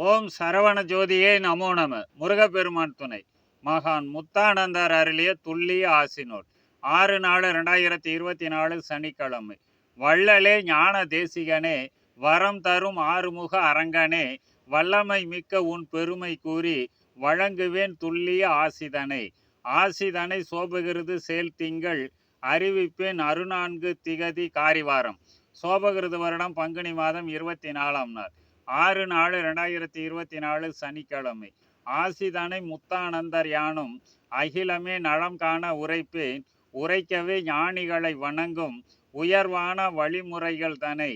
ஓம் சரவண ஜோதியே நமோ நம. முருகப்பெருமான் துணை. மகான் முத்தானந்தர் அருளிய துல்லிய ஆசினோர் ஆறு நாலு ரெண்டாயிரத்தி இருபத்தி நாலு சனிக்கிழமை. வள்ளலே ஞான தேசிகனே வரம் தரும் ஆறுமுக அரங்கனே வல்லமை மிக்க உன் பெருமை கூறி வழங்குவேன் துல்லிய ஆசிதனை. ஆசிதனை சோபகிருது செயல் திங்கள் அறிவிப்பேன் அருநான்கு திகதி காரிவாரம். சோபகிருது வருடம் பங்குனி மாதம் இருபத்தி நாலாம் நாள். ஆறு நாலு ரெண்டாயிரத்தி இருபத்தி நாலு சனிக்கிழமை. ஆசிதனை முத்தானந்தர் யானும் அகிலமே நலம் காண உரைப்பேன் உரைக்கவே ஞானிகளை வணங்கும் உயர்வான வழிமுறைகள் தனை.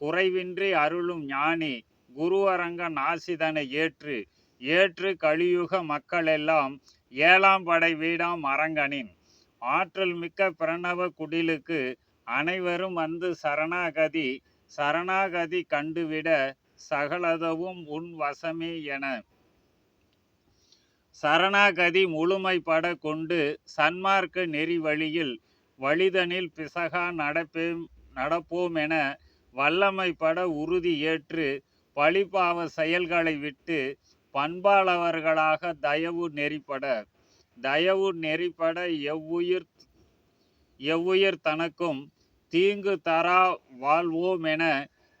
குறைவின்றி அருளும் ஞானி குருவரங்க ஆசிதனை ஏற்று ஏற்று கலியுக மக்களெல்லாம் ஏழாம் படை வீடாம் அரங்கனின் ஆற்றல் மிக்க பிரணவ குடிலுக்கு அனைவரும் வந்து சரணாகதி சரணாகதி கண்டுவிட சகலதவும் உன் வசமே என. சரணாகதி முழுமைப்பட கொண்டு சன்மார்க்க நெறி வழியில் வழிதனில் பிசகா நடப்பேம் நடப்போமென வல்லமைப்பட உறுதி ஏற்று பழிபாவ செயல்களை விட்டு பண்பாளவர்களாக தயவு நெறிப்பட. தயவு நெறிப்பட எவ்வுயிர் எவ்வுயிர் தனக்கும் தீங்கு தரா வாழ்வோமென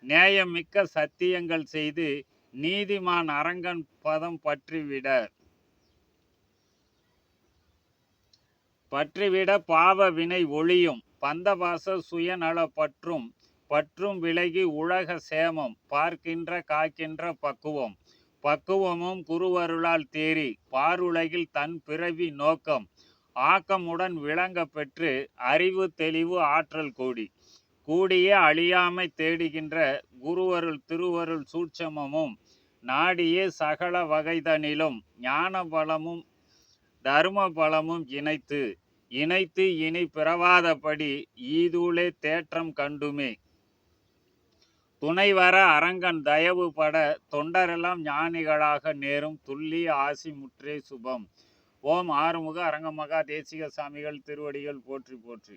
நேயமிக்க சத்தியங்கள் செய்து நீதிமான் அரங்கன் பதம் பற்றிவிட பற்றிவிட பாவ வினை ஒளியும் பந்தபாச சுயநல பற்றும் பற்றும் விலகி உலக சேமம். பார்க்கின்ற காக்கின்ற பக்குவம். பக்குவமும் குருவருளால் தேறி பாருலகில் தன் பிறவி நோக்கம். ஆக்கமுடன் விளங்க பெற்று அறிவு தெளிவு ஆற்றல் கூடி. கூடிய அழியாமை தேடுகின்ற குருவருள் திருவருள் சூட்சமமும் நாடியே சகல வகைதனிலும் ஞான பலமும் தர்ம பலமும் இணைத்து இணைத்து இனி பிறவாதபடி ஈதூளே தேற்றம் கண்டுமே. துணைவர அரங்கன் தயவு பட தொண்டரெல்லாம் ஞானிகளாக நேரும் துள்ளி ஆசி முற்றே சுபம். ஓம் ஆறுமுக அரங்கமகா தேசிக சாமிகள் திருவடிகள் போற்றி போற்றி.